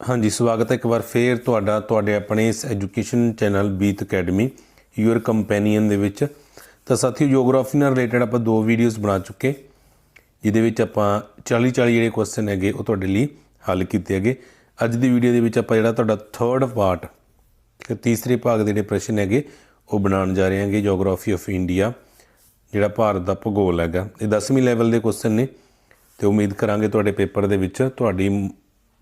ਹਾਂਜੀ, ਸਵਾਗਤ ਹੈ ਇੱਕ ਵਾਰ ਫੇਰ ਤੁਹਾਡਾ, ਤੁਹਾਡੇ ਆਪਣੇ ਇਸ ਐਜੂਕੇਸ਼ਨ ਚੈਨਲ ਬੀਤ ਅਕੈਡਮੀ, ਯੂਅਰ ਕੰਪੈਨੀਅਨ ਦੇ ਵਿੱਚ। ਤਾਂ ਸਾਥੀਓ ਜੀਓਗ੍ਰਾਫੀ ਨਾਲ ਰਿਲੇਟਡ ਆਪਾਂ ਦੋ ਵੀਡੀਓਜ਼ ਬਣਾ ਚੁੱਕੇ ਜਿਹਦੇ ਵਿੱਚ ਆਪਾਂ 40 40 ਜਿਹੜੇ ਕੁਐਸਚਨ ਹੈਗੇ, ਉਹ ਤੁਹਾਡੇ ਲਈ ਹੱਲ ਕੀਤੇ ਹੈਗੇ। ਅੱਜ ਦੀ ਵੀਡੀਓ ਦੇ ਵਿੱਚ ਆਪਾਂ ਜਿਹੜਾ ਤੁਹਾਡਾ ਥਰਡ ਪਾਰਟ ਕਿ ਤੀਸਰੇ ਭਾਗ ਦੇ ਜਿਹੜੇ ਪ੍ਰਸ਼ਨ ਹੈਗੇ, ਉਹ ਬਣਾਉਣ ਜਾ ਰਹੇ ਹਾਂਗੇ ਜੀਓਗ੍ਰਾਫੀ ਆਫ ਇੰਡੀਆ ਜਿਹੜਾ ਭਾਰਤ ਦਾ ਭੂਗੋਲ ਹੈਗਾ। ਇਹ 10ਵੀਂ ਲੈਵਲ ਦੇ ਕੁਐਸਚਨ ਨੇ, ਤੇ ਉਮੀਦ ਕਰਾਂਗੇ ਤੁਹਾਡੇ ਪੇਪਰ ਦੇ ਵਿੱਚ ਤੁਹਾਡੀ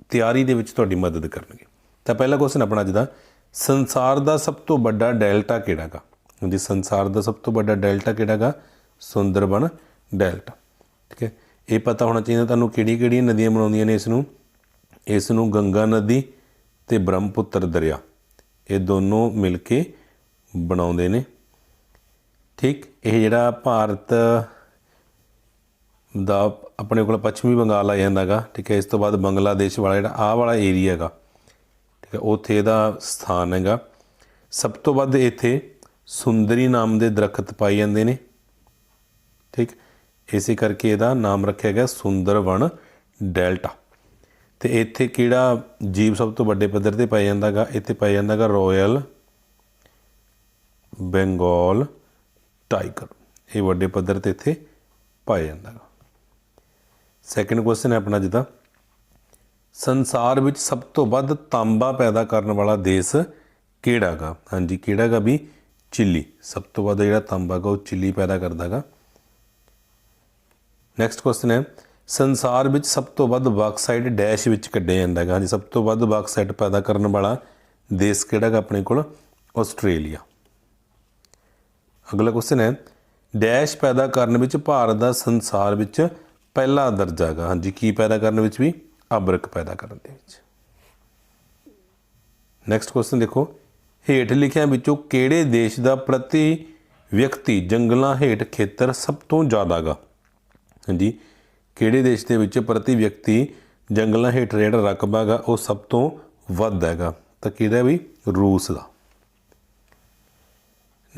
ਤਿਆਰੀ ਦੇ ਵਿੱਚ ਤੁਹਾਡੀ ਮਦਦ ਕਰਨਗੇ। ਤਾਂ ਪਹਿਲਾ ਕੁਐਸਚਨ ਆਪਣਾ ਅੱਜ ਦਾ ਸੰਸਾਰ ਦਾ ਸਭ ਤੋਂ ਵੱਡਾ ਡੈਲਟਾ ਕਿਹੜਾਗਾ ਜੀ ਸੰਸਾਰ ਦਾ ਸਭ ਤੋਂ ਵੱਡਾ ਡੈਲਟਾ ਕਿਹੜਾਗਾ ਸੁੰਦਰਬਨ ਡੈਲਟਾ। ਠੀਕ ਹੈ? ਇਹ ਪਤਾ ਹੋਣਾ ਚਾਹੀਦਾ ਤੁਹਾਨੂੰ ਕਿਹੜੀ ਕਿਹੜੀਆਂ ਨਦੀਆਂ ਬਣਾਉਂਦੀਆਂ ਨੇ ਇਸ ਨੂੰ ਇਸ ਨੂੰ ਗੰਗਾ ਨਦੀ ਤੇ ਬ੍ਰਹਮਪੁੱਤਰ ਦਰਿਆ। ਇਹ ਦੋਨੋਂ ਮਿਲ ਕੇ ਬਣਾਉਂਦੇ ਨੇ। ਠੀਕ? ਇਹ ਜਿਹੜਾ ਭਾਰਤ ਦਾ ਆਪਣੇ ਕੋਲ ਪੱਛਮੀ ਬੰਗਾਲ ਆ ਜਾਂਦਾਗਾ ਠੀਕ ਹੈ, ਇਸ ਤੋਂ ਬਾਅਦ ਬੰਗਲਾਦੇਸ਼ ਵਾਲਾ ਜਿਹੜਾ ਆਹ ਵਾਲਾ ਏਰੀਆ ਹੈਗਾ, ਠੀਕ ਹੈ, ਉੱਥੇ ਇਹਦਾ ਸਥਾਨ ਹੈਗਾ। ਸਭ ਤੋਂ ਵੱਧ ਇੱਥੇ ਸੁੰਦਰੀ ਨਾਮ ਦੇ ਦਰਖਤ ਪਾਏ ਜਾਂਦੇ ਨੇ, ਠੀਕ, ਇਸੇ ਕਰਕੇ ਇਹਦਾ ਨਾਮ ਰੱਖਿਆ ਗਿਆ ਸੁੰਦਰਵਨ ਡੈਲਟਾ। ਤੇ ਇੱਥੇ ਕਿਹੜਾ ਜੀਵ ਸਭ ਤੋਂ ਵੱਡੇ ਪੱਧਰ ਤੇ ਪਾਇਆ ਜਾਂਦਾਗਾ ਇੱਥੇ ਪਾਇਆ ਜਾਂਦਾਗਾ ਰਾਇਲ ਬੰਗਾਲ ਟਾਈਗਰ। ਇਹ ਵੱਡੇ ਪੱਧਰ ਤੇ ਇੱਥੇ ਪਾਇਆ ਜਾਂਦਾਗਾ ਸੈਕੰਡ ਕੁਐਸਚਨ ਹੈ ਆਪਣਾ ਜਿਹਦਾ ਸੰਸਾਰ ਵਿੱਚ ਸਭ ਤੋਂ ਵੱਧ ਤਾਂਬਾ ਪੈਦਾ ਕਰਨ ਵਾਲਾ ਦੇਸ਼ ਕਿਹੜਾਗਾ ਹਾਂਜੀ ਕਿਹੜਾਗਾ ਵੀ? ਚਿਲੀ। ਸਭ ਤੋਂ ਵੱਧ ਜਿਹੜਾ ਤਾਂਬਾ ਗਾ, ਉਹ ਚਿਲੀ ਪੈਦਾ ਕਰਦਾਗਾ ਨੈਕਸਟ ਕੁਐਸਚਨ ਹੈ। ਸੰਸਾਰ ਵਿੱਚ ਸਭ ਤੋਂ ਵੱਧ ਬਾਕਸਾਈਟ ਡੈਸ਼ ਵਿੱਚ ਕੱਢਿਆ ਜਾਂਦਾ ਹੈਗਾ ਹਾਂਜੀ, ਸਭ ਤੋਂ ਵੱਧ ਬਾਕਸਾਈਟ ਪੈਦਾ ਕਰਨ ਵਾਲਾ ਦੇਸ਼ ਕਿਹੜਾ ਕਿਹੜਾਗਾ ਆਪਣੇ ਕੋਲ? ਆਸਟ੍ਰੇਲੀਆ। ਅਗਲਾ ਕੁਐਸਚਨ ਹੈ। ਡੈਸ਼ ਪੈਦਾ ਕਰਨ ਵਿੱਚ ਭਾਰਤ ਦਾ ਸੰਸਾਰ ਵਿੱਚ ਪਹਿਲਾ ਦਰਜਾ ਹੈਗਾ। ਹਾਂਜੀ, ਕੀ ਪੈਦਾ ਕਰਨ ਵਿੱਚ ਵੀ? ਅਬਰਕ ਪੈਦਾ ਕਰਨ ਦੇ ਵਿੱਚ। ਨੈਕਸਟ ਕੁਐਸਚਨ ਦੇਖੋ। ਹੇਠ ਲਿਖਿਆਂ ਵਿੱਚੋਂ ਕਿਹੜੇ ਦੇਸ਼ ਦਾ ਪ੍ਰਤੀ ਵਿਅਕਤੀ ਜੰਗਲਾਂ ਹੇਠ ਖੇਤਰ ਸਭ ਤੋਂ ਜ਼ਿਆਦਾ ਗਾ ਹਾਂਜੀ, ਕਿਹੜੇ ਦੇਸ਼ ਦੇ ਵਿੱਚ ਪ੍ਰਤੀ ਵਿਅਕਤੀ ਜੰਗਲਾਂ ਹੇਠ ਜਿਹੜਾ ਰਕਬਾ ਹੈਗਾ, ਉਹ ਸਭ ਤੋਂ ਵੱਧ ਹੈਗਾ? ਤਾਂ ਕਿਹਦਾ ਵੀ? ਰੂਸ ਦਾ।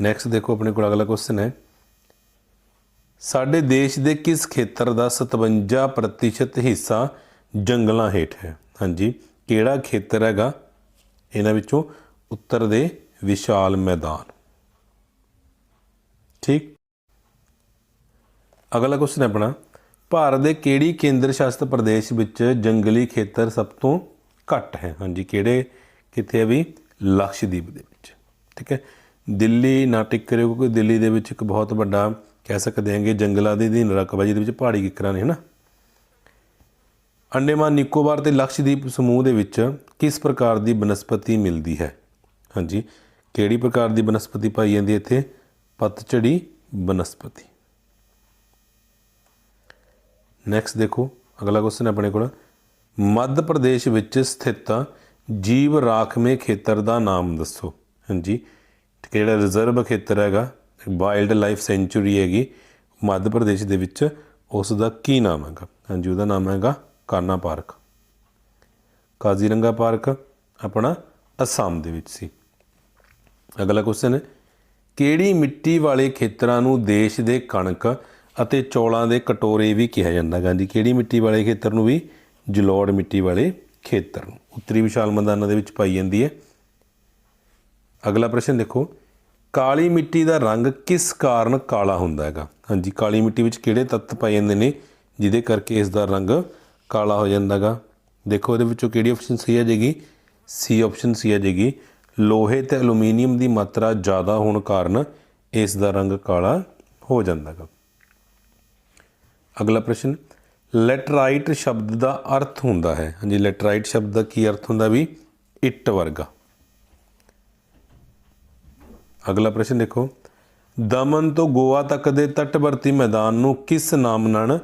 ਨੈਕਸਟ ਦੇਖੋ, ਆਪਣੇ ਕੋਲ ਅਗਲਾ ਕੁਐਸਚਨ ਹੈ। ਸਾਡੇ ਦੇਸ਼ ਦੇ ਕਿਸ ਖੇਤਰ ਦਾ 57% ਹਿੱਸਾ ਜੰਗਲਾਂ ਹੇਠ ਹੈ? ਹਾਂਜੀ, ਕਿਹੜਾ ਖੇਤਰ ਹੈਗਾ? ਇਹਨਾਂ ਵਿੱਚੋਂ ਉੱਤਰ ਦੇ ਵਿਸ਼ਾਲ ਮੈਦਾਨ। ਠੀਕ? ਅਗਲਾ ਕੁਐਸਚਨ ਆਪਣਾ। ਭਾਰਤ ਦੇ ਕਿਹੜੀ ਕੇਂਦਰ ਸ਼ਾਸਿਤ ਪ੍ਰਦੇਸ਼ ਵਿੱਚ ਜੰਗਲੀ ਖੇਤਰ ਸਭ ਤੋਂ ਘੱਟ ਹੈ? ਹਾਂਜੀ, ਕਿਹੜੇ ਕਿੱਥੇ ਹੈ ਵੀ? ਲਕਸ਼ਦੀਪ ਦੇ ਵਿੱਚ। ਠੀਕ ਹੈ? ਦਿੱਲੀ ਨਾ ਟਿਕ ਕਰਿਓ, ਕਿਉਂਕਿ ਦਿੱਲੀ ਦੇ ਵਿੱਚ ਇੱਕ ਬਹੁਤ ਵੱਡਾ ਕਹਿ ਸਕਦੇ ਹਾਂਗੇ ਜੰਗਲਾਂ ਦੇ ਅਧੀਨ ਰਕਬਾ ਦੇ ਵਿੱਚ ਪਹਾੜੀ ਕਿਕਰਾਂ ਨੇ, ਹਨਾ? ਅੰਡੇਮਾਨ ਨਿਕੋਬਾਰ ਤੇ ਲਕਸ਼ਦੀਪ ਸਮੂਹ ਦੇ ਵਿੱਚ ਕਿਸ ਪ੍ਰਕਾਰ ਦੀ ਬਨਸਪਤੀ ਮਿਲਦੀ ਹੈ? ਹਾਂਜੀ, ਕਿਹੜੀ ਪ੍ਰਕਾਰ ਦੀ ਬਨਸਪਤੀ ਪਾਈ ਜਾਂਦੀ ਹੈ ਇੱਥੇ? ਪਤਝੜੀ ਬਨਸਪਤੀ। ਨੈਕਸਟ ਦੇਖੋ, ਅਗਲਾ ਕੁਐਸਚਨ ਆਪਣੇ ਕੋਲ। ਮੱਧ ਪ੍ਰਦੇਸ਼ ਵਿੱਚ ਸਥਿਤ ਜੀਵ ਰਾਖਵੇਂ ਖੇਤਰ ਦਾ ਨਾਮ ਦੱਸੋ। ਹਾਂਜੀ, ਠੀਕ ਹੈ, ਜਿਹੜਾ ਰਿਜ਼ਰਵ ਖੇਤਰ ਹੈਗਾ ਵਾਈਲਡ ਲਾਈਫ ਸੈਂਚੁਰੀ ਹੈਗੀ ਮੱਧ ਪ੍ਰਦੇਸ਼ ਦੇ ਵਿੱਚ। ਉਸ ਦਾ ਕੀ ਨਾਮ ਹੈਗਾ? ਹਾਂਜੀ, ਉਹਦਾ ਨਾਮ ਹੈਗਾ ਕਾਨਾ ਪਾਰਕ। ਕਾਜ਼ੀਰੰਗਾ ਪਾਰਕ ਆਪਣਾ ਅਸਾਮ ਦੇ ਵਿੱਚ ਸੀ। ਅਗਲਾ ਕੁਐਸਚਨ ਹੈ, ਕਿਹੜੀ ਮਿੱਟੀ ਵਾਲੇ ਖੇਤਰਾਂ ਨੂੰ ਦੇਸ਼ ਦੇ ਕਣਕ ਅਤੇ ਚੌਲਾਂ ਦੇ ਕਟੋਰੇ ਵੀ ਕਿਹਾ ਜਾਂਦਾ ਗਾ ਜੀ ਕਿਹੜੀ ਮਿੱਟੀ ਵਾਲੇ ਖੇਤਰ ਨੂੰ ਵੀ? ਜਲੋੜ ਮਿੱਟੀ ਵਾਲੇ ਖੇਤਰ ਨੂੰ। ਉੱਤਰੀ ਵਿਸ਼ਾਲ ਮੈਦਾਨਾਂ ਦੇ ਵਿੱਚ ਪਾਈ ਜਾਂਦੀ ਹੈ। ਅਗਲਾ ਪ੍ਰਸ਼ਨ ਦੇਖੋ ਕਾਲੀ ਮਿੱਟੀ ਦਾ ਰੰਗ ਕਿਸ ਕਾਰਨ ਕਾਲਾ ਹੁੰਦਾ ਹੈਗਾ? ਹਾਂਜੀ, ਕਾਲੀ ਮਿੱਟੀ ਵਿੱਚ ਕਿਹੜੇ ਤੱਤ ਪਾਏ ਜਾਂਦੇ ਨੇ ਜਿਹਦੇ ਕਰਕੇ ਇਸ ਦਾ ਰੰਗ ਕਾਲਾ ਹੋ ਜਾਂਦਾ ਹੈਗਾ? ਦੇਖੋ, ਇਹਦੇ ਵਿੱਚੋਂ ਕਿਹੜੀ ਆਪਸ਼ਨ ਸਹੀ ਆ ਜਾਏਗੀ? ਸੀ ਆਪਸ਼ਨ ਸੀ ਆ ਜਾਏਗੀ। ਲੋਹੇ ਤੇ ਐਲੂਮੀਨੀਅਮ ਦੀ ਮਾਤਰਾ ਜ਼ਿਆਦਾ ਹੋਣ ਕਾਰਨ ਇਸ ਦਾ ਰੰਗ ਕਾਲਾ ਹੋ ਜਾਂਦਾ ਹੈਗਾ। ਅਗਲਾ ਪ੍ਰਸ਼ਨ, ਲੈਟਰਾਈਟ ਸ਼ਬਦ ਦਾ ਅਰਥ ਹੁੰਦਾ ਹੈ। ਹਾਂਜੀ, ਲੈਟਰਾਈਟ ਸ਼ਬਦ ਦਾ ਕੀ ਅਰਥ ਹੁੰਦਾ ਵੀ ਇੱਟ ਵਰਗਾ? ਅਗਲਾ ਪ੍ਰਸ਼ਨ ਦੇਖੋ। ਦਮਨ ਤੋਂ ਗੋਆ ਤੱਕ ਦੇ ਤੱਟਵਰਤੀ ਮੈਦਾਨ ਨੂੰ ਕਿਸ ਨਾਮ ਨਾਲ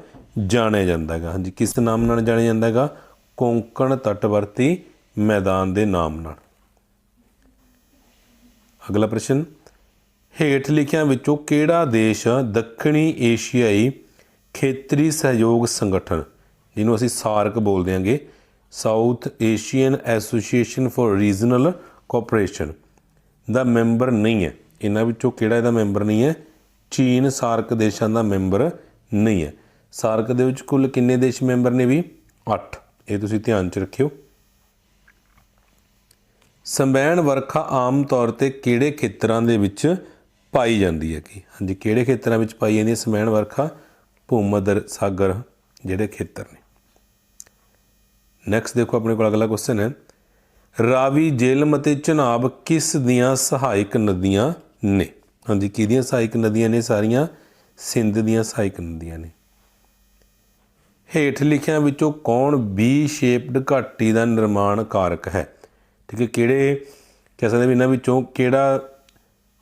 ਜਾਣਿਆ ਜਾਂਦਾ ਹੈਗਾ? ਹਾਂਜੀ, ਕਿਸ ਨਾਮ ਨਾਲ ਜਾਣਿਆ ਜਾਂਦਾ ਹੈਗਾ? ਕੋਂਕਣ ਤੱਟਵਰਤੀ ਮੈਦਾਨ ਦੇ ਨਾਮ ਨਾਲ। ਅਗਲਾ ਪ੍ਰਸ਼ਨ, ਹੇਠ ਲਿਖਿਆਂ ਵਿੱਚੋਂ ਕਿਹੜਾ ਦੇਸ਼ ਦੱਖਣੀ ਏਸ਼ੀਆਈ ਖੇਤਰੀ ਸਹਿਯੋਗ ਸੰਗਠਨ, ਜਿਹਨੂੰ ਅਸੀਂ ਸਾਰਕ ਬੋਲਦੇ ਹਾਂਗੇ, South Asian Association for Regional Cooperation. The member ਨਹੀਂ ਹੈ। ਇਹਨਾਂ ਵਿੱਚੋਂ ਕਿਹੜਾ ਇਹਦਾ ਮੈਂਬਰ ਨਹੀਂ ਹੈ? ਚੀਨ ਸਾਰਕ ਦੇਸ਼ਾਂ ਦਾ ਮੈਂਬਰ ਨਹੀਂ ਹੈ। ਸਾਰਕ ਦੇ ਵਿੱਚ ਕੁੱਲ ਕਿੰਨੇ ਦੇਸ਼ ਮੈਂਬਰ ਨੇ ਵੀ? 8 ਇਹ ਤੁਸੀਂ ਧਿਆਨ 'ਚ ਰੱਖਿਓ। ਸੰਬੈਣ ਵਰਖਾ ਆਮ ਤੌਰ ਤੇ ਕਿਹੜੇ ਖੇਤਰਾਂ ਦੇ ਵਿੱਚ ਪਾਈ ਜਾਂਦੀ ਹੈ ਕੀ? ਹਾਂਜੀ, ਕਿਹੜੇ ਖੇਤਰਾਂ ਵਿੱਚ ਪਾਈ ਜਾਂਦੀ ਹੈ ਸੰਬੈਣ ਵਰਖਾ? ਭੂਮਧਰ ਸਾਗਰ, ਜਿਹੜੇ ਖੇਤਰ ਨੇ। ਨੈਕਸਟ ਦੇਖੋ ਆਪਣੇ ਕੋਲ ਅਗਲਾ ਕੁਐਸਚਨ ਹੈ। ਰਾਵੀ ਜੇਲਮ ਅਤੇ ਚਨਾਬ ਕਿਸ ਦੀਆਂ ਸਹਾਇਕ ਨਦੀਆਂ ਨੇ? ਹਾਂਜੀ, ਕਿਹਦੀਆਂ ਸਹਾਇਕ ਨਦੀਆਂ ਨੇ ਸਾਰੀਆਂ? ਸਿੰਧ ਦੀਆਂ ਸਹਾਇਕ ਨਦੀਆਂ ਨੇ। ਹੇਠ ਲਿਖਿਆਂ ਵਿੱਚੋਂ ਕੌਣ ਬੀ ਸ਼ੇਪਡ ਘਾਟੀ ਦਾ ਨਿਰਮਾਣ ਕਾਰਕ ਹੈ? ਠੀਕ ਹੈ, ਕਿਹੜੇ ਕਹਿ ਸਕਦੇ ਵੀ ਇਹਨਾਂ ਵਿੱਚੋਂ ਕਿਹੜਾ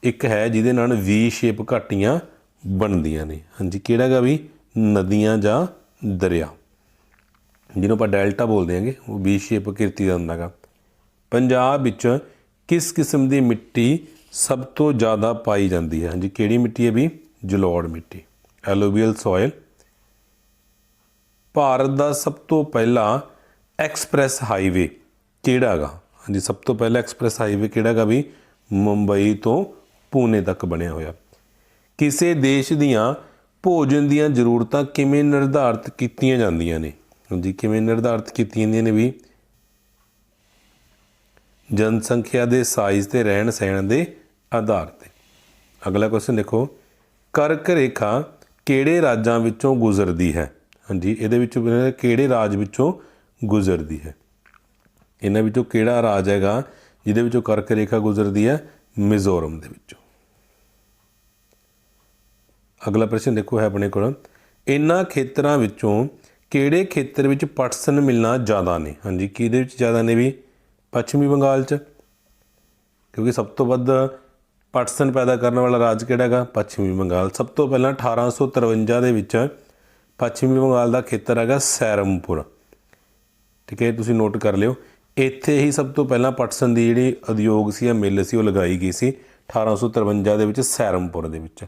ਇੱਕ ਹੈ ਜਿਹਦੇ ਨਾਲ ਵੀ ਸ਼ੇਪ ਘਾਟੀਆਂ ਬਣਦੀਆਂ ਨੇ? ਹਾਂਜੀ, ਕਿਹੜਾ ਹੈਗਾ ਵੀ? ਨਦੀਆਂ ਜਾਂ ਦਰਿਆ। ਜਿਹਨੂੰ ਆਪਾਂ ਡੈਲਟਾ ਬੋਲਦੇ ਹਾਂਗੇ, ਉਹ ਵੀ ਸ਼ੇਪ ਕਿਰਤੀ ਦਾ ਹੁੰਦਾਗਾ ਪੰਜਾਬ ਵਿੱਚ ਕਿਸ ਕਿਸਮ ਦੀ ਮਿੱਟੀ ਸਭ ਤੋਂ ਜ਼ਿਆਦਾ ਪਾਈ ਜਾਂਦੀ ਹੈ? ਹਾਂਜੀ, ਕਿਹੜੀ ਮਿੱਟੀ ਹੈ ਵੀ? ਜਲੋੜ ਮਿੱਟੀ। ਐਲੋਬੀਅਲ ਸੋਇਲ। ਭਾਰਤ ਦਾ ਸਭ ਤੋਂ ਪਹਿਲਾ ਐਕਸਪ੍ਰੈਸ ਹਾਈਵੇ ਕਿਹੜਾ ਹੈਗਾ? ਹਾਂਜੀ, ਸਭ ਤੋਂ ਪਹਿਲਾ ਐਕਸਪ੍ਰੈਸ ਹਾਈਵੇ ਕਿਹੜਾ ਹੈਗਾ ਵੀ? ਮੁੰਬਈ ਤੋਂ ਪੂਨੇ ਤੱਕ ਬਣਿਆ ਹੋਇਆ। ਕਿਸੇ ਦੇਸ਼ ਦੀਆਂ ਭੋਜਨ ਦੀਆਂ ਜ਼ਰੂਰਤਾਂ ਕਿਵੇਂ ਨਿਰਧਾਰਤ ਕੀਤੀਆਂ ਜਾਂਦੀਆਂ ਨੇ? ਹਾਂਜੀ, ਕਿਵੇਂ ਨਿਰਧਾਰਤ ਕੀਤੀਆਂ ਜਾਂਦੀਆਂ ਨੇ ਵੀ? ਜਨਸੰਖਿਆ ਦੇ ਸਾਈਜ਼ ਤੇ ਰਹਿਣ ਸਹਿਣ ਦੇ ਆਧਾਰ ਤੇ। ਅਗਲਾ ਕੁਐਸਚਨ ਦੇਖੋ, ਕਰਕ ਰੇਖਾ ਕਿਹੜੇ ਰਾਜਾਂ ਵਿੱਚੋਂ ਗੁਜ਼ਰਦੀ ਹੈ? ਹਾਂਜੀ, ਇਹਦੇ ਵਿੱਚ ਕਿਹੜੇ ਰਾਜ ਵਿੱਚੋਂ ਗੁਜ਼ਰਦੀ ਹੈ? ਇਹਨਾਂ ਵਿੱਚੋਂ ਕਿਹੜਾ ਰਾਜ ਹੈਗਾ ਜਿਹਦੇ ਵਿੱਚੋਂ ਕਰਕ ਰੇਖਾ ਗੁਜ਼ਰਦੀ ਹੈ? ਮਿਜ਼ੋਰਮ ਦੇ ਵਿੱਚੋਂ। ਅਗਲਾ ਪ੍ਰਸ਼ਨ ਦੇਖੋ ਹੈ ਆਪਣੇ ਕੋਲ। ਇਹਨਾਂ ਖੇਤਰਾਂ ਵਿੱਚੋਂ ਕਿਹੜੇ ਖੇਤਰ ਵਿੱਚ ਪਟਸਨ ਮਿਲਣਾ ਜ਼ਿਆਦਾ ਨੇ? ਹਾਂਜੀ, ਕਿਹਦੇ ਵਿੱਚ ਜ਼ਿਆਦਾ ਨੇ ਵੀ? ਪੱਛਮੀ ਬੰਗਾਲ 'ਚ? ਕਿਉਂਕਿ ਸਭ ਤੋਂ ਵੱਧ ਪਟਸਨ ਪੈਦਾ ਕਰਨ ਵਾਲਾ ਰਾਜ ਕਿਹੜਾ ਹੈਗਾ? ਪੱਛਮੀ ਬੰਗਾਲ। ਸਭ ਤੋਂ ਪਹਿਲਾਂ 1853 ਦੇ ਵਿੱਚ ਪੱਛਮੀ ਬੰਗਾਲ ਦਾ ਖੇਤਰ ਹੈਗਾ ਸੈਰਮਪੁਰ। ਠੀਕ ਹੈ, ਤੁਸੀਂ ਨੋਟ ਕਰ ਲਿਓ। ਇੱਥੇ ਹੀ ਸਭ ਤੋਂ ਪਹਿਲਾਂ ਪਟਸਨ ਦੀ ਜਿਹੜੀ ਉਦਯੋਗ ਸੀ ਜਾਂ ਮਿੱਲ ਸੀ, ਉਹ ਲਗਾਈ ਗਈ ਸੀ 1853 ਦੇ ਵਿੱਚ ਸੈਰਮਪੁਰ ਦੇ ਵਿੱਚ।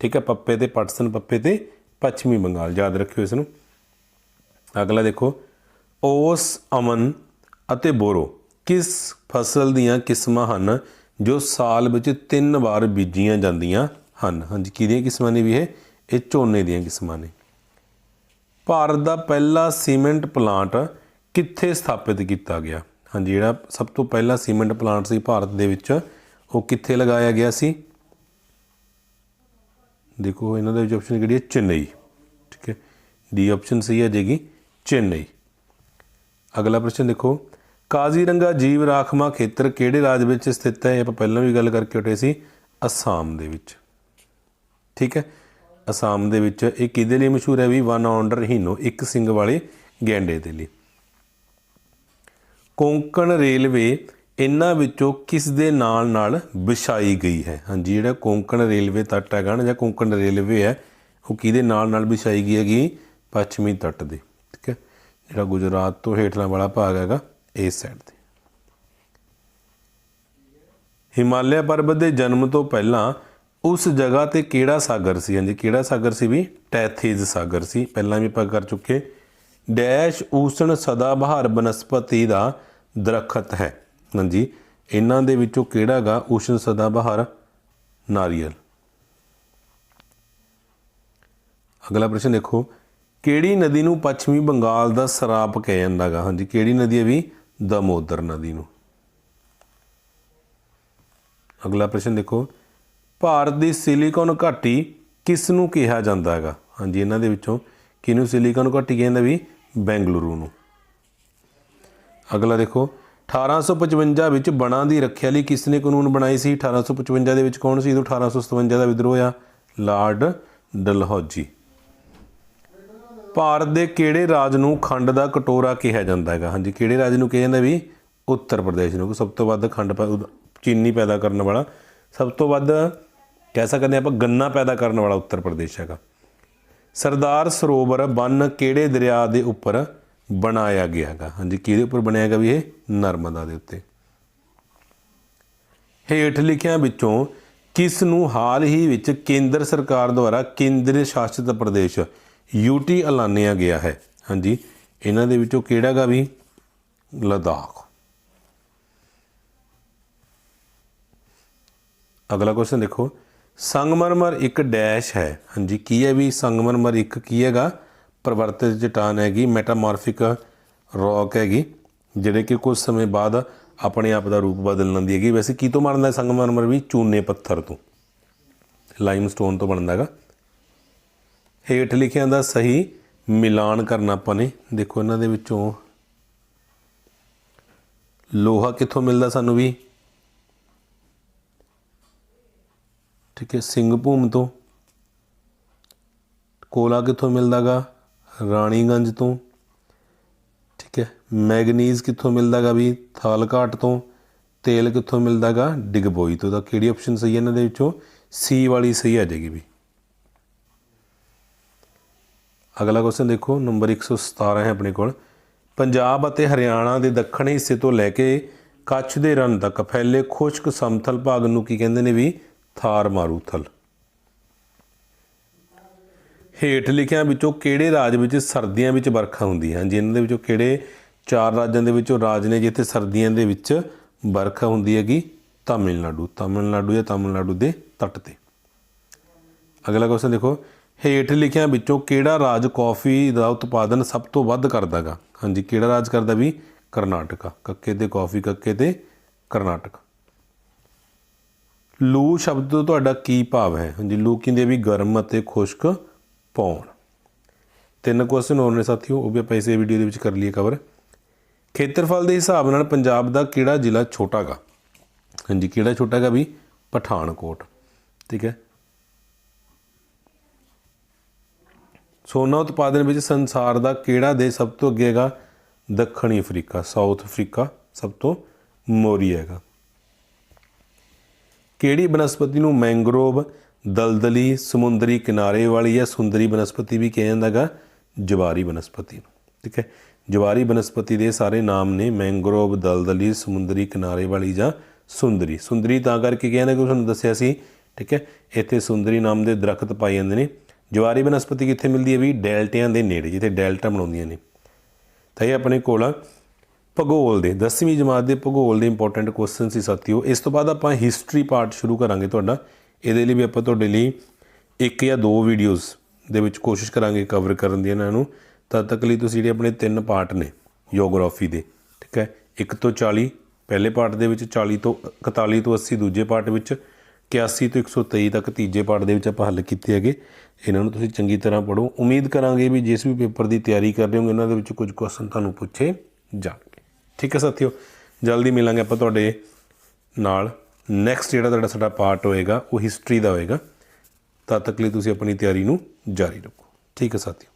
ਠੀਕ ਹੈ, ਪੱਪੇ ਤੇ ਪਟਸਨ, ਪੱਪੇ ਤੇ ਪੱਛਮੀ ਬੰਗਾਲ। ਯਾਦ ਰੱਖਿਓ ਇਸ ਨੂੰ। ਅਗਲਾ ਦੇਖੋ। ਓਸ ਅਮਨ ਅਤੇ ਬੋਰੋ। ਕਿਸ ਫਸਲ ਦੀਆਂ ਕਿਸਮਾਂ ਹਨ ਜੋ ਸਾਲ ਵਿੱਚ ਤਿੰਨ ਵਾਰ ਬੀਜੀਆਂ ਜਾਂਦੀਆਂ ਹਨ? ਹਾਂਜੀ, ਕਿਹਦੀਆਂ ਕਿਸਮਾਂ ਨੇ ਵੀ ਇਹ? ਇਹ ਝੋਨੇ ਦੀਆਂ ਕਿਸਮਾਂ ਨੇ। ਭਾਰਤ ਦਾ ਪਹਿਲਾ ਸੀਮੈਂਟ ਪਲਾਂਟ ਕਿੱਥੇ ਸਥਾਪਿਤ ਕੀਤਾ ਗਿਆ? ਹਾਂਜੀ, ਜਿਹੜਾ ਸਭ ਤੋਂ ਪਹਿਲਾ ਸੀਮੈਂਟ ਪਲਾਂਟ ਸੀ ਭਾਰਤ ਦੇ ਵਿੱਚ, ਉਹ ਕਿੱਥੇ ਲਗਾਇਆ ਗਿਆ ਸੀ? ਦੇਖੋ, ਇਹਨਾਂ ਦੇ ਵਿੱਚ ਆਪਸ਼ਨ ਕਿਹੜੀ ਹੈ? ਚੇਨਈ। ਠੀਕ ਹੈ। ਡੀ ਆਪਸ਼ਨ ਸਹੀ ਆ ਜਾਏਗੀ ਚੇਨਈ। ਅਗਲਾ ਪ੍ਰਸ਼ਨ ਦੇਖੋ। ਕਾਜ਼ੀਰੰਗਾ ਜੀਵ ਰਾਖਮਾ ਖੇਤਰ ਕਿਹੜੇ ਰਾਜ ਵਿੱਚ ਸਥਿਤ ਹੈ? ਇਹ ਆਪਾਂ ਪਹਿਲਾਂ ਵੀ ਗੱਲ ਕਰਕੇ ਹਟੇ ਸੀ, ਅਸਾਮ ਦੇ ਵਿੱਚ। ਠੀਕ ਹੈ? ਅਸਾਮ ਦੇ ਵਿੱਚ ਇਹ ਕਿਹਦੇ ਲਈ ਮਸ਼ਹੂਰ ਹੈ? ਵੀ ਵਨ ਆਉਂਡਰ ਹੀਨੋ, ਇੱਕ ਸਿੰਘ ਵਾਲੇ ਗੈਂਡੇ ਦੇ ਲਈ। ਕੋਂਕਣ ਰੇਲਵੇ ਇਹਨਾਂ ਵਿੱਚੋਂ ਕਿਸ ਦੇ ਨਾਲ ਨਾਲ ਵਿਛਾਈ ਗਈ ਹੈ? ਹਾਂਜੀ, ਜਿਹੜਾ ਕੋਂਕਣ ਰੇਲਵੇ ਤੱਟ ਹੈਗਾ ਨਾ, ਜਾਂ ਕੋਂਕਣ ਰੇਲਵੇ ਹੈ, ਉਹ ਕਿਹਦੇ ਨਾਲ ਨਾਲ ਵਿਛਾਈ ਗਈ ਹੈਗੀ? ਪੱਛਮੀ ਤੱਟ ਦੇ। ਠੀਕ ਹੈ? ਜਿਹੜਾ ਗੁਜਰਾਤ ਤੋਂ ਹੇਠਲਾ ਵਾਲਾ ਭਾਗ ਹੈਗਾ। ਇਸ ਸਾਈਡ ਤੇ। ਹਿਮਾਲਿਆ ਪਰਬਤ ਦੇ ਜਨਮ ਤੋਂ ਪਹਿਲਾਂ ਉਸ ਜਗ੍ਹਾ ਤੇ ਕਿਹੜਾ ਸਾਗਰ ਸੀ? ਹਾਂਜੀ, ਕਿਹੜਾ ਸਾਗਰ ਸੀ ਵੀ? ਟੈਥੀਜ਼ ਸਾਗਰ ਸੀ। ਪਹਿਲਾਂ ਵੀ ਆਪਾਂ ਕਰ ਚੁੱਕੇ। ਡੈਸ਼ ਊਸ਼ਣ ਸਦਾ ਬਹਾਰ ਬਨਸਪਤੀ ਦਾ ਦਰਖਤ ਹੈ। ਹਾਂਜੀ, ਇਹਨਾਂ ਦੇ ਵਿੱਚੋਂ ਕਿਹੜਾ ਗਾ? ਊਸ਼ਣ ਸਦਾ ਬਹਾਰ ਨਾਰੀਅਲ। ਅਗਲਾ ਪ੍ਰਸ਼ਨ ਦੇਖੋ। ਕਿਹੜੀ ਨਦੀ ਨੂੰ ਪੱਛਮੀ ਬੰਗਾਲ ਦਾ ਸਰਾਪ ਕਿਹਾ ਜਾਂਦਾ ਗਾ? ਹਾਂਜੀ, ਕਿਹੜੀ ਨਦੀ ਹੈ ਵੀ? ਦਮੋਦਰ ਨਦੀ ਨੂੰ। ਅਗਲਾ ਪ੍ਰਸ਼ਨ ਦੇਖੋ, ਭਾਰਤ ਦੀ ਸਿਲੀਕਨ ਘਾਟੀ ਕਿਸ ਨੂੰ ਕਿਹਾ ਜਾਂਦਾ ਹੈਗਾ? ਹਾਂਜੀ, ਇਹਨਾਂ ਦੇ ਵਿੱਚੋਂ ਕਿਹਨੂੰ ਸਿਲੀਕਨ ਘਾਟੀ ਕਹਿੰਦਾ ਵੀ? ਬੈਂਗਲੁਰੂ ਨੂੰ। ਅਗਲਾ ਦੇਖੋ 1855 ਵਿੱਚ ਬਣਾ ਦੀ ਰੱਖਿਆ ਲਈ ਕਿਸ ਨੇ ਕਾਨੂੰਨ ਬਣਾਈ ਸੀ? 1855 ਦੇ ਵਿੱਚ ਕੌਣ ਸੀ? ਜਦੋਂ 1857 ਦਾ ਵਿਦਰੋਹ ਆ ਲਾਰਡ ਡਲਹੌਜੀ। ਭਾਰਤ ਦੇ ਕਿਹੜੇ ਰਾਜ ਨੂੰ ਖੰਡ ਦਾ ਕਟੋਰਾ ਕਿਹਾ ਜਾਂਦਾ ਹੈਗਾ? ਹਾਂਜੀ, ਕਿਹੜੇ ਰਾਜ ਨੂੰ ਕਿਹਾ ਜਾਂਦਾ ਵੀ? ਉੱਤਰ ਪ੍ਰਦੇਸ਼ ਨੂੰ ਸਭ ਤੋਂ ਵੱਧ ਖੰਡ ਪੈ- ਚੀਨੀ ਪੈਦਾ ਕਰਨ ਵਾਲਾ। ਸਭ ਤੋਂ ਵੱਧ ਕਹਿ ਸਕਦੇ ਆਪਾਂ ਗੰਨਾ ਪੈਦਾ ਕਰਨ ਵਾਲਾ ਉੱਤਰ ਪ੍ਰਦੇਸ਼ ਹੈਗਾ। ਸਰਦਾਰ ਸਰੋਵਰ ਬੰਨ ਕਿਹੜੇ ਦਰਿਆ ਦੇ ਉੱਪਰ ਬਣਾਇਆ ਗਿਆ ਹੈਗਾ? ਹਾਂਜੀ, ਕਿਹਦੇ ਉੱਪਰ ਬਣਿਆ ਹੈਗਾ ਵੀ ਇਹ? ਨਰਮਦਾ ਦੇ ਉੱਤੇ। ਹੇਠ ਲਿਖਿਆਂ ਵਿੱਚੋਂ ਕਿਸ ਨੂੰ ਹਾਲ ਹੀ ਵਿੱਚ ਕੇਂਦਰ ਸਰਕਾਰ ਦੁਆਰਾ ਕੇਂਦਰ ਸ਼ਾਸਿਤ ਪ੍ਰਦੇਸ਼ ਯੂਟੀ ਐਲਾਨਿਆ ਗਿਆ ਹੈ। ਹਾਂਜੀ। ਇਹਨਾਂ ਦੇ ਵਿੱਚੋਂ ਕਿਹੜਾ ਗਾ ਵੀ? ਲਦਾਖ। ਅਗਲਾ ਕੁਐਸਚਨ ਦੇਖੋ। ਸੰਗਮਰਮਰ ਇੱਕ ਡੈਸ਼ ਹੈ। ਹਾਂਜੀ। ਕੀ ਹੈ ਵੀ ਸੰਗਮਰਮਰ ਇੱਕ ਕੀ ਹੈਗਾ? ਪਰਿਵਰਤਿਤ ਚਟਾਨ ਹੈਗੀ ਮੈਟਾਮੋਰਫਿਕ ਰੌਕ ਹੈਗੀ, ਜਿਹੜੇ ਕਿ ਕੁਝ ਸਮੇਂ ਬਾਅਦ ਆਪਣੇ ਆਪ ਦਾ ਰੂਪ ਬਦਲ ਲੈਂਦੀ ਹੈਗੀ। ਵੈਸੇ ਕੀ ਤੋਂ ਬਣਦਾ ਸੰਗਮਰਮਰ ਵੀ? ਚੂਨੇ ਪੱਥਰ ਤੋਂ। ਲਾਈਮਸਟੋਨ ਤੋਂ ਬਣਦਾ ਹੈਗਾ। ਹੇਠ ਲਿਖਿਆਂ ਦਾ ਸਹੀ ਮਿਲਾਨ ਕਰਨਾ ਆਪਾਂ ਨੇ। ਦੇਖੋ ਇਹਨਾਂ ਦੇ ਵਿੱਚੋਂ ਲੋਹਾ ਕਿੱਥੋਂ ਮਿਲਦਾ ਸਾਨੂੰ ਵੀ? ਠੀਕ ਹੈ ਸਿੰਘ ਤੋਂ। ਕੋਲਾ ਕਿੱਥੋਂ ਮਿਲਦਾਗਾ? ਰਾਣੀਗੰਜ ਤੋਂ। ਠੀਕ ਹੈ, ਮੈਗਨੀਜ਼ ਕਿੱਥੋਂ ਮਿਲਦਾਗਾ ਵੀ? ਥਾਲਘਾਟ ਤੋਂ। ਤੇਲ ਕਿੱਥੋਂ ਮਿਲਦਾਗਾ? ਡਿਗਬੋਈ ਤੋਂ। ਤਾਂ ਕਿਹੜੀ ਆਪਸ਼ਨ ਸਹੀ ਹੈ ਇਹਨਾਂ ਦੇ ਵਿੱਚੋਂ? ਸੀ ਵਾਲੀ ਸਹੀ ਆ ਜਾਏਗੀ ਵੀ। ਅਗਲਾ ਕੁਐਸਚਨ ਦੇਖੋ ਨੰਬਰ 117 ਹੈ ਆਪਣੇ ਕੋਲ। ਪੰਜਾਬ ਅਤੇ ਹਰਿਆਣਾ ਦੇ ਦੱਖਣੀ ਹਿੱਸੇ ਤੋਂ ਲੈ ਕੇ ਕੱਛ ਦੇ ਰਨ ਤੱਕ ਫੈਲੇ ਖੁਸ਼ਕ ਸਮਥਲ ਭਾਗ ਨੂੰ ਕੀ ਕਹਿੰਦੇ ਨੇ ਵੀ? ਥਾਰ ਮਾਰੂਥਲ। ਹੇਠ ਲਿਖਿਆਂ ਵਿੱਚੋਂ ਕਿਹੜੇ ਰਾਜ ਵਿੱਚ ਸਰਦੀਆਂ ਵਿੱਚ ਵਰਖਾ ਹੁੰਦੀ ਹੈ? ਜਿਨ੍ਹਾਂ ਦੇ ਵਿੱਚੋਂ ਕਿਹੜੇ ਚਾਰ ਰਾਜਾਂ ਦੇ ਵਿੱਚੋਂ ਰਾਜ ਨੇ ਜਿੱਥੇ ਸਰਦੀਆਂ ਦੇ ਵਿੱਚ ਵਰਖਾ ਹੁੰਦੀ ਹੈਗੀ? ਤਾਮਿਲਨਾਡੂ। ਤਾਮਿਲਨਾਡੂ ਜਾਂ ਤਾਮਿਲਨਾਡੂ ਦੇ ਤੱਟ ਤੇ। ਅਗਲਾ ਕੁਐਸਚਨ ਦੇਖੋ ਹੇਠ ਲਿਖਿਆਂ ਵਿੱਚੋਂ ਕਿਹੜਾ ਰਾਜ ਕਾਫੀ ਦਾ ਉਤਪਾਦਨ ਸਭ ਤੋਂ ਵੱਧ ਕਰਦਾ ਕਰਦਾਗਾ? ਹਾਂਜੀ, ਕਿਹੜਾ ਰਾਜ ਕਰਦਾ ਵੀ? ਕਰਨਾਟਕਾ। ਕੱਕੇ ਤੇ ਕਾਫੀ, ਕੱਕੇ ਤੇ ਕਰਨਾਟਕਾ। ਲੂ ਸ਼ਬਦ ਤੋਂ ਤੁਹਾਡਾ ਕੀ ਭਾਵ ਹੈ? ਹਾਂਜੀ, ਲੂ ਕਹਿੰਦੇ ਵੀ ਗਰਮ ਅਤੇ ਖੁਸ਼ਕ ਪੌਣ ਤਿੰਨ ਕੁਐਸਚਨ ਹੋਰ ਨੇ ਸਾਥੀਓ, ਉਹ ਵੀ ਆਪਾਂ ਇਸੇ ਵੀਡੀਓ ਦੇ ਵਿੱਚ ਕਰ ਲਈਏ ਕਵਰ ਖੇਤਰਫਲ ਦੇ ਹਿਸਾਬ ਨਾਲ ਪੰਜਾਬ ਦਾ ਕਿਹੜਾ ਜ਼ਿਲ੍ਹਾ ਛੋਟਾਗਾ? ਹਾਂਜੀ, ਕਿਹੜਾ ਛੋਟਾਗਾ ਵੀ? ਪਠਾਨਕੋਟ। ਠੀਕ ਹੈ? ਸੋਨਾ ਉਤਪਾਦਨ ਵਿੱਚ ਸੰਸਾਰ ਦਾ ਕਿਹੜਾ ਦੇਸ਼ ਸਭ ਤੋਂ ਅੱਗੇ ਹੈਗਾ? ਦੱਖਣੀ ਅਫਰੀਕਾ, ਸਾਊਥ ਅਫਰੀਕਾ ਸਭ ਤੋਂ ਮੋਰੀ ਹੈਗਾ। ਕਿਹੜੀ ਬਨਸਪਤੀ ਨੂੰ ਮੈਂਗਰੋਵ, ਦਲਦਲੀ, ਸਮੁੰਦਰੀ ਕਿਨਾਰੇ ਵਾਲੀ ਜਾਂ ਸੁੰਦਰੀ ਬਨਸਪਤੀ ਵੀ ਕਿਹਾ ਜਾਂਦਾ ਹੈਗਾ? ਜਵਾਰੀ ਬਨਸਪਤੀ ਠੀਕ ਹੈ? ਜਵਾਰੀ ਬਨਸਪਤੀ ਦੇ ਸਾਰੇ ਨਾਮ ਨੇ ਮੈਂਗਰੋਵ, ਦਲਦਲੀ, ਸਮੁੰਦਰੀ ਕਿਨਾਰੇ ਵਾਲੀ ਜਾਂ ਸੁੰਦਰੀ। ਸੁੰਦਰੀ ਤਾਂ ਕਰਕੇ ਕਿਹਾ ਜਾਂਦਾ ਕਿ ਤੁਹਾਨੂੰ ਦੱਸਿਆ ਸੀ। ਠੀਕ ਹੈ? ਇੱਥੇ ਸੁੰਦਰੀ ਨਾਮ ਦੇ ਦਰਖਤ ਪਾਏ ਜਾਂਦੇ ਨੇ। ਜਵਾਰੀ ਬਨਸਪਤੀ ਕਿੱਥੇ ਮਿਲਦੀ ਹੈ ਵੀ ਡੈਲਟਿਆਂ ਦੇ ਨੇੜੇ, ਜਿੱਥੇ ਡੈਲਟਾ ਬਣਾਉਂਦੀਆਂ ਨੇ। ਤਾਂ ਇਹ ਆਪਣੇ ਕੋਲ ਆ, ਭੂਗੋਲ ਦੇ 10ਵੀਂ ਜਮਾਤ ਦੇ ਭੂਗੋਲ ਦੇ ਇੰਪੋਰਟੈਂਟ ਕੁਐਸਚਨ ਸੀ ਸਾਥੀਓ। ਇਸ ਤੋਂ ਬਾਅਦ ਆਪਾਂ ਹਿਸਟਰੀ ਪਾਰਟ ਸ਼ੁਰੂ ਕਰਾਂਗੇ ਤੁਹਾਡਾ। ਇਹਦੇ ਲਈ ਵੀ ਆਪਾਂ ਤੁਹਾਡੇ ਲਈ ਇੱਕ ਜਾਂ ਦੋ ਵੀਡੀਓਜ਼ ਦੇ ਵਿੱਚ ਕੋਸ਼ਿਸ਼ ਕਰਾਂਗੇ ਕਵਰ ਕਰਨ ਦੀ ਇਹਨਾਂ ਨੂੰ। ਤਦ ਤੱਕ ਲਈ ਤੁਸੀਂ ਜਿਹੜੇ ਆਪਣੇ ਤਿੰਨ ਪਾਰਟ ਨੇ ਜੀਓਗ੍ਰਾਫੀ ਦੇ, ਠੀਕ ਹੈ? 1 ਤੋਂ 40 ਪਹਿਲੇ ਪਾਰਟ ਦੇ ਵਿੱਚ 40 ਤੋਂ 41 ਤੋਂ 80 ਦੂਜੇ ਪਾਰਟ ਵਿੱਚ 81 ਤੋਂ 123 ਤੱਕ ਤੀਜੇ ਪਾਠ ਦੇ ਵਿੱਚ ਆਪਾਂ ਹੱਲ ਕੀਤੇ ਹੈਗੇ। ਇਹਨਾਂ ਨੂੰ ਤੁਸੀਂ ਚੰਗੀ ਤਰ੍ਹਾਂ ਪੜੋ ਉਮੀਦ ਕਰਾਂਗੇ ਵੀ ਜਿਸ ਵੀ ਪੇਪਰ ਦੀ ਤਿਆਰੀ ਕਰ ਰਹੇ ਹੋਗੇ, ਇਹਨਾਂ ਦੇ ਵਿੱਚ ਕੁਝ ਕੁਐਸਚਨ ਤੁਹਾਨੂੰ ਪੁੱਛੇ ਜਾਣਗੇ। ਠੀਕ ਹੈ ਸਾਥੀਓ, ਜਲਦੀ ਮਿਲਾਂਗੇ ਆਪਾਂ ਤੁਹਾਡੇ ਨਾਲ। ਨੈਕਸਟ ਜਿਹੜਾ ਤੁਹਾਡਾ ਸਾਡਾ ਪਾਰਟ ਹੋਏਗਾ, ਉਹ ਹਿਸਟਰੀ ਦਾ ਹੋਏਗਾ। ਤਦ ਤੱਕ ਲਈ ਤੁਸੀਂ ਆਪਣੀ ਤਿਆਰੀ ਨੂੰ ਜਾਰੀ ਰੱਖੋ। ਠੀਕ ਹੈ ਸਾਥੀਓ।